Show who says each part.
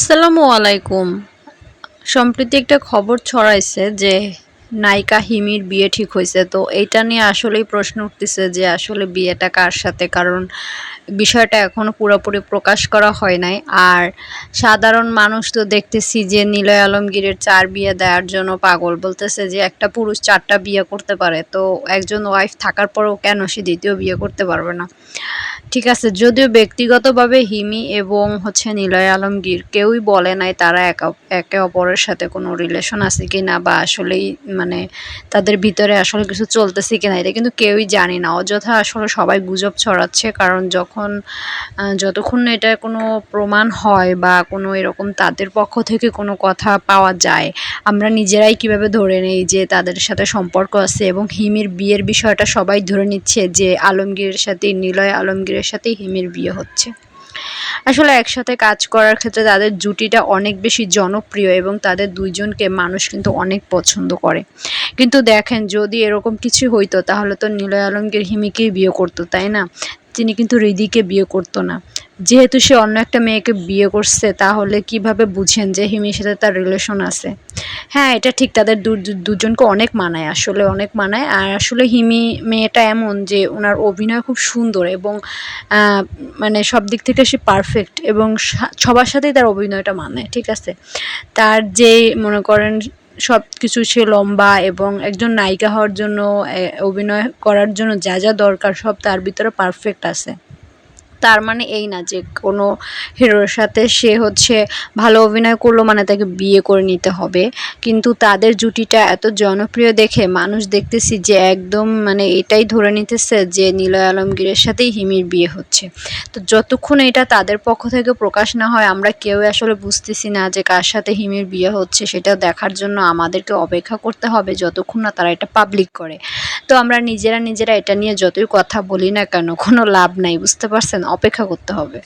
Speaker 1: আসসালামু আলাইকুম। সম্প্রতি একটা খবর ছড়াইছে যে নায়িকা হিমির বিয়ে ঠিক হয়েছে। তো এইটা নিয়ে আসলেই প্রশ্ন উঠতেছে যে আসলে বিয়েটা কার সাথে? কারণ বিষয়টা এখনও পুরোপুরি প্রকাশ করা হয় নাই। আর সাধারণ মানুষ তো দেখতেছি যে নিলয় আলমগীরের চার বিয়ে দেওয়ার জন্য পাগল। বলতেছে যে একটা পুরুষ চারটা বিয়ে করতে পারে। তো একজন ওয়াইফ থাকার পরেও কেন সে দ্বিতীয় বিয়ে করতে পারবে না? ঠিক আছে, যদিও ব্যক্তিগতভাবে হিমি এবং হচ্ছে নিলয় আলমগীর কেউই বলে নাই তারা একা অপরের সাথে কোনো রিলেশন আছে কি না বা আসলেই মানে তাদের ভিতরে আসলে কিছু চলতেছে কি না এটা কিন্তু কেউই জানি না। অযথা আসলে সবাই গুজব ছড়াচ্ছে কারণ যখন যতক্ষণ এটা কোনো প্রমাণ হয় বা কোনো এরকম তাদের পক্ষ থেকে কোনো কথা পাওয়া যায়, আমরা নিজেরাই কীভাবে ধরে নেই যে তাদের সাথে সম্পর্ক আছে এবং হিমির বিয়ের বিষয়টা সবাই ধরে নিচ্ছে যে আলমগীরের সাথে, নিলয় আলমগীরের সাথে হিমির বিয়ে হচ্ছে। আসলে একসাথে কাজ করার ক্ষেত্রে তাদের জুটিটা অনেক বেশি জনপ্রিয় এবং তাদের দুইজনকে মানুষ কিন্তু অনেক পছন্দ করে। কিন্তু দেখেন, যদি এরকম কিছু হইতো, তাহলে তো নিলয় আলমগীর হিমিকেই বিয়ে করতো, তাই না? তিনি কিন্তু রিদিকে বিয়ে করতো না। যেহেতু সে অন্য একটা মেয়েকে বিয়ে করছে, তাহলে কীভাবে বুঝেন যে হিমির সাথে তার রিলেশন আছে? হ্যাঁ এটা ঠিক, তাদের দুজনকে অনেক মানায়, আসলে অনেক মানায়। আর আসলে হিমি মেয়েটা এমন যে, ওনার অভিনয় খুব সুন্দর এবং মানে সব দিক থেকে সে পারফেক্ট এবং সবার সাথেই তার অভিনয়টা মানায় ঠিক আছে? তার যে, মনে করেন সব কিছু সে লম্বা এবং একজন নায়িকা হওয়ার জন্য অভিনয় করার জন্য যা যা দরকার, সব তার ভিতরে পারফেক্ট আছে। তার মানে এই না যে কোনো হিরোর সাথে সে হচ্ছে ভালো অভিনয় করল মানে তাকে বিয়ে করে নিতে হবে। কিন্তু তাদের জুটিটা এত জনপ্রিয় দেখে মানুষ দেখতেছি যে একদম মানে এটাই ধরে নিতেছে যে নিলয় আলমগীরের সাথেই হিমির বিয়ে হচ্ছে। তো যতক্ষণ এটা তাদের পক্ষ থেকে প্রকাশ না হয়, আমরা কেউ আসলে বুঝতেছি না যে কার সাথে হিমির বিয়ে হচ্ছে, সেটা দেখার জন্য আমাদেরকে অপেক্ষা করতে হবে যতক্ষণ না তারা এটা পাবলিক করে। তো আমরা নিজেরা নিজেরা এটা নিয়ে যতই কথা বলি না কেন, কোনো লাভ নাই, বুঝতে পারছেন? অপেক্ষা করতে হবে।